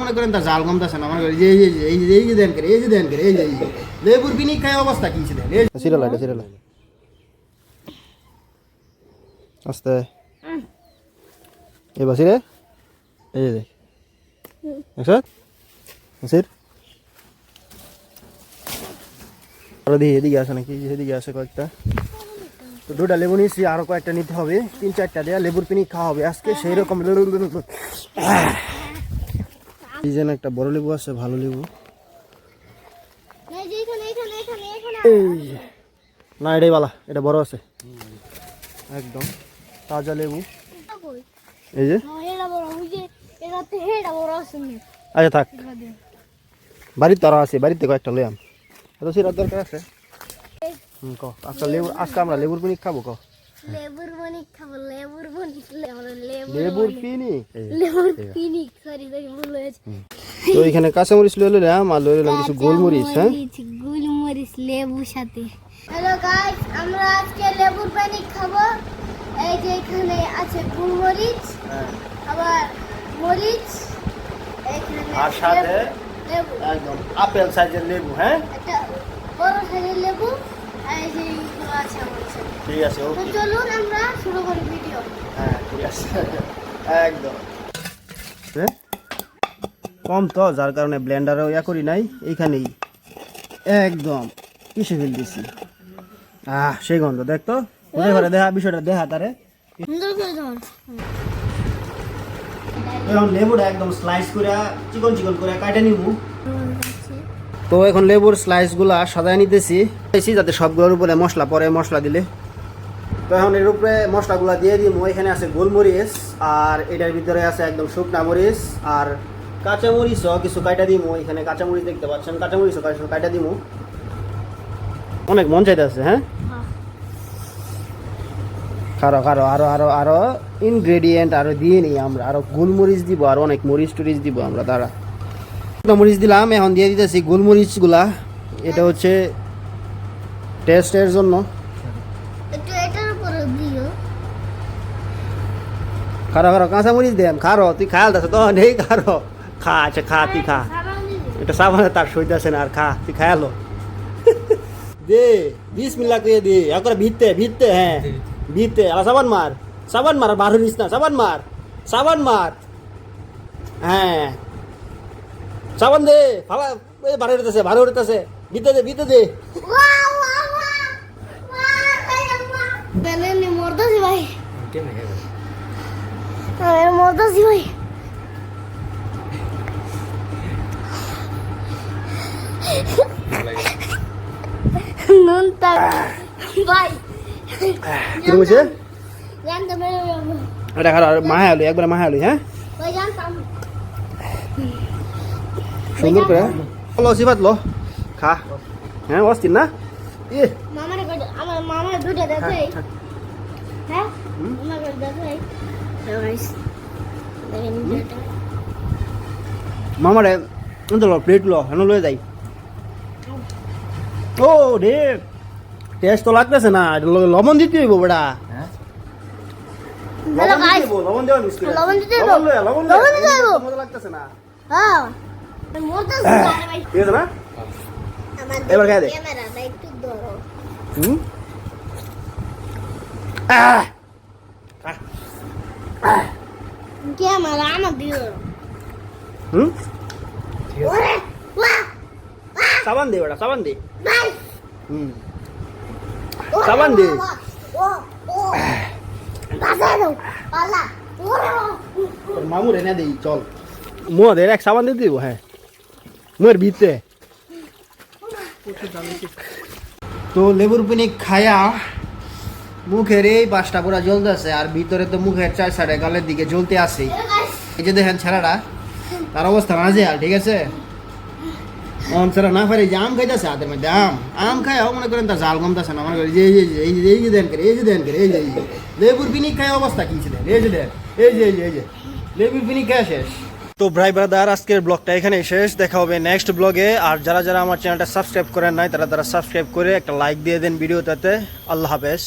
মনে করেন তার জাল না মনে করেন এই যে এই যে এই যে দেন করে, এই যে দেন করে, এই যে এই যে। খায় অবস্থা কি ছিল সিরিয়াল এটা সিরিয়াল আস্তে। এই এই যে দেখ। আরও কয়েকটা। দুটা লেবু কয়েকটা নিতে হবে। তিন, চারটা দেয়া লেবুর পিনি খাওয়া হবে। আজকে সেই রকম এই যেন একটা বড় লেবু আছে ভালো লেবু। এই। না এটাই বালা এটা বড় আছে। একদম তাজা লেবু। এই যে। হ্যাঁ আচ্ছা থাক। বাড়িতে তারা আছে বাড়িতে কয়েকটা লইয়াম এত সিরার দরকার আছে? হুম ক আজকে লেবু আজকে আমরা লেবুর পিনি খাব ক। লেবুর বনি খাব লেবুর বনি আমরা লেবুর পিনি লেবুর পিনি সরি সরি ভুল হয়েছে। তো এখানে কাঁচামরিচ লয়ে নিলাম আর লয়ে নিলাম কিছু গোলমরিচ হ্যাঁ? গোলমরিচ লেবুর সাথে। হ্যালো গাইস আমরা আজকে লেবুর পানি খাব। এই যে এখানে আছে গোলমরিচ আবার মরিচ এখানে আর সাথে লেবু। একদম আপেল সাইজের লেবু হ্যাঁ? একটা বড় সাইজের লেবু আর এই যে আছে ঠিক আছে ওকে। চলুন আমরা শুরু করি ভিডিও। হ্যাঁ ঠিক আছে। একদম? কম তো যার কারণে ব্লেন্ডারও ইয়া করি নাই এইখানেই। একদম পিষে ফেল দিছি আহ সেই গন্ধ দেখ তো। ঘুরে ঘরে দেখা বিষয়টা দেখা তারে। সুন্দর করে ধর। এখন লেবুটা একদম স্লাইস করে চিকন চিকন করে কাটে নিব। তো এখন লেবুর স্লাইসগুলা সাজায় নিতেছি। নিতেছি যাতে সবগুলোর উপরে মশলা পরে মশলা দিলে। তো এখন এর উপরে মশলাগুলা দিয়ে দিব এখানে আছে গোলমরিচ আর এটার ভিতরে আছে একদম শুকনা মরিচ আর কাঁচামরিচও কিছু কাটা দিব এখানে কাঁচামরিচ দেখতে পাচ্ছেন। কাঁচামরিচও কাটা দিব অনেক মন চাইতে আছে হ্যাঁ। কারও কারও আরও আরও আরও ইনগ্রেডিয়েন্ট আরও দিয়ে নিই আমরা। আরও গোলমরিচ দিব আর অনেক মরিচ টরিচ দিব আমরা দাঁড়া। শুকনো মরিচ দিলাম এখন দিয়ে দিতেছি গোলমরিচগুলা এটা হচ্ছে টেস্টের জন্য একটু এটার উপরে দিও খারো খারো কাঁচা মরিচ দেন খারো তুই খায়াল দাস তো নেই খারো। খা আচ্ছা খা তুই খা। এটা সাবানে তার সইতেছে না আর খা তুই খায়ালো দে বিশ মিল্লা করে দে একবার ভিততে ভিততে হ্যাঁ ভিততে আর সাবান মার সাবান মার বার হইস না সাবান মার সাবান মার। হ্যাঁ। সাবান দে ফালা বার হইতেছে বার হইতেছে। ভিততে দে ভিততে দে। ভাই। এর মরদাসি ভাই নুন তাক ভাই কি বলছে জানতাম ভাই এটা খারাপ মাহে আলু একবার মাহে আলু হ্যাঁ জানতাম সুন্দর করে লো সিবাত লো খা হ্যাঁ অস্থির না এ মামার কাছে আমার মামার দুটো দেখাই হ্যাঁ আমার কাছে মামারে লো প্লেট লো হেন লয়ে যাই। ও রে টেস্ট তো লাগতেছে না লবণ দিতে হইব হ্যালো লবণ গাইস দিতে হইব, লবণ দেওয়া মিস করে লবণ দিতে হইব। লবণ। দিতে হইব। মজা লাগতেছে না। হ্যাঁ না? এবার খাইয়া দে। হুম? আহ। ক্যামেরা আমার দিয়ে ধরো হুম ওরে ওয়া সাবান দে বেটা সাবান দে ভাই হুম সাবান দে ও ও বাসা দাও পালা ওরে তোর মামু রে না দেই চল মোদের মুখের এই পাঁচটা পুরা জ্বলতে আছে আর ভিতরে তো মুখের চার সাইডে গালের দিকে জ্বলতে আছে। এই যে দেখেন ছেলেটা তার অবস্থা মাঝে আর ঠিক আছে? আম ছেড়া না পারে যে আম খাইতেছে হাতের মধ্যে, আম। আম খায় মনে করেন তার জাল কমতেছে না, মনে করেন যে, এই যে এই যে এই যে দেন করে, এই যে দেন করে, এই যে এই যে। লেবুর পিনি খায় অবস্থা কি ছিল? এই যে দেন, এই যে এই যে এই যে। লেবুর পিনি খায় শেষ। তো ভাই ব্রাদার, আজকের ব্লগটা এখানে শেষ। দেখা হবে নেক্সট ব্লগে আর যারা যারা আমার চ্যানেলটা সাবস্ক্রাইব করেন নাই, তারা তারা সাবস্ক্রাইব করে একটা লাইক দিয়ে দেন ভিডিওটাতে। আল্লাহ হাফেজ।